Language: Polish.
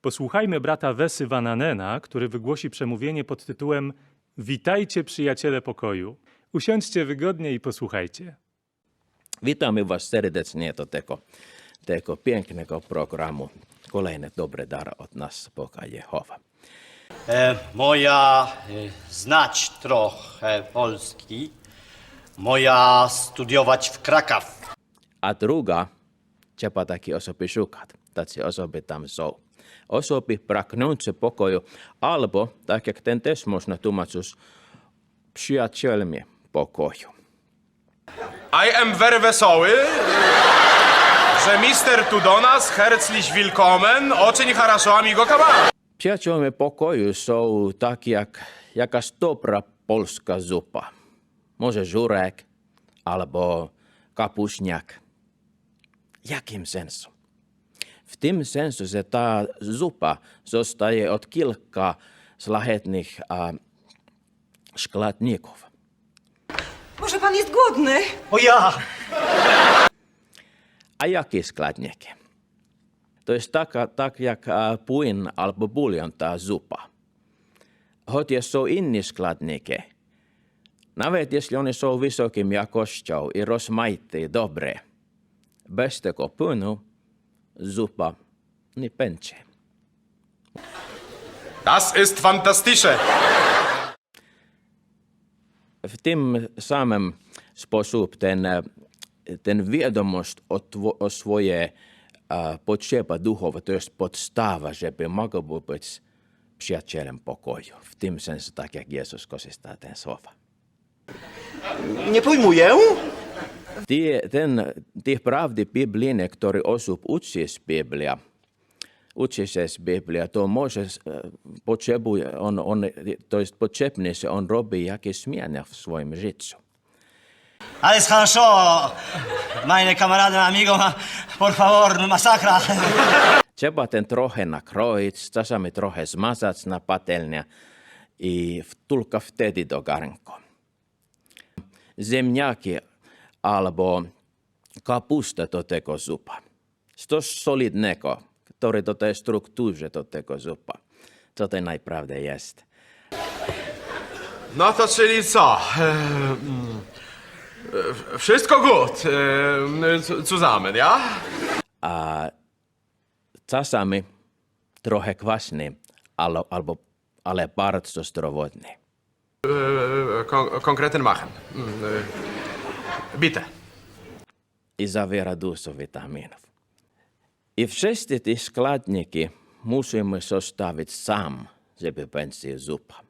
Posłuchajmy brata Wesy Vananena, który wygłosi przemówienie pod tytułem Witajcie przyjaciele pokoju. Usiądźcie wygodnie i posłuchajcie. Witamy Was serdecznie do tego, tego pięknego programu. Kolejny dobry dar od nas, Boga Jehowa. E, moja e, znać trochę polski, moja studiować w Krakaw. A druga, trzeba takie osoby szukać. Tacy osoby tam są. Osoby pragnące pokoju albo, tak jak ten też można tłumaczyć, przyjacielmi pokoju. I am very wesoły, że mister tu do nas herzlich willkommen, oczyń haraszo amigo kawa. Przyjaciółmi pokoju są tak jak jakaś dobra polska zupa. Może żurek albo kapuśniak. Jakim sensu? W tym sensu, że ta zupa zostaje od kilka szlachetnych a, składników. Może pan jest głodny? O ja! A jakie składniki? To jest taka, tak jak a, płyn albo bulion ta zupa. Chociaż są inne składniki, nawet jeśli one są wysokim jakością i rozmaite dobre, bez tego płynu zupa nie będzie. Das ist fantastische. W tym samym sposób ten, e, ten wiadomość o, tvo, o swoje a, potrzeby duchowe to jest podstawa, żeby mogło być przyjacielem pokoju. W tym sensie, tak jak Jezus korzystał ten słowa. Nie pojmuję. Tie, ten, tych prawdy biblijne, które osób uczy z Biblia, uczy się z Biblia, to może e, potrzebuje, on, on, to jest potrzebne, że on robi jakieś zmiany w swoim życiu. Alles хорошо, meine Kameraden, amigo, por favor, no masakra. Trzeba ten trochę nakroić, czasami trochę zmazać na patelnię i w- tylko wtedy do garnku. Ziemniaki albo kapusta do tego zupa. Coś solidnego, który dodaje strukturze do tego zupa. Co to naprawdę jest. No to czyli co? E, mm, e, Wszystko gut. e, Zusammen, ja? Czasami trochę kwaśny, ale, albo, ale bardzo zdrowotny. Kon konkreten machen. Mm, e, Bitte. i zawiera dużo witaminów. I wszyscy te składniki musimy zostawić sam, żeby będzie zupa.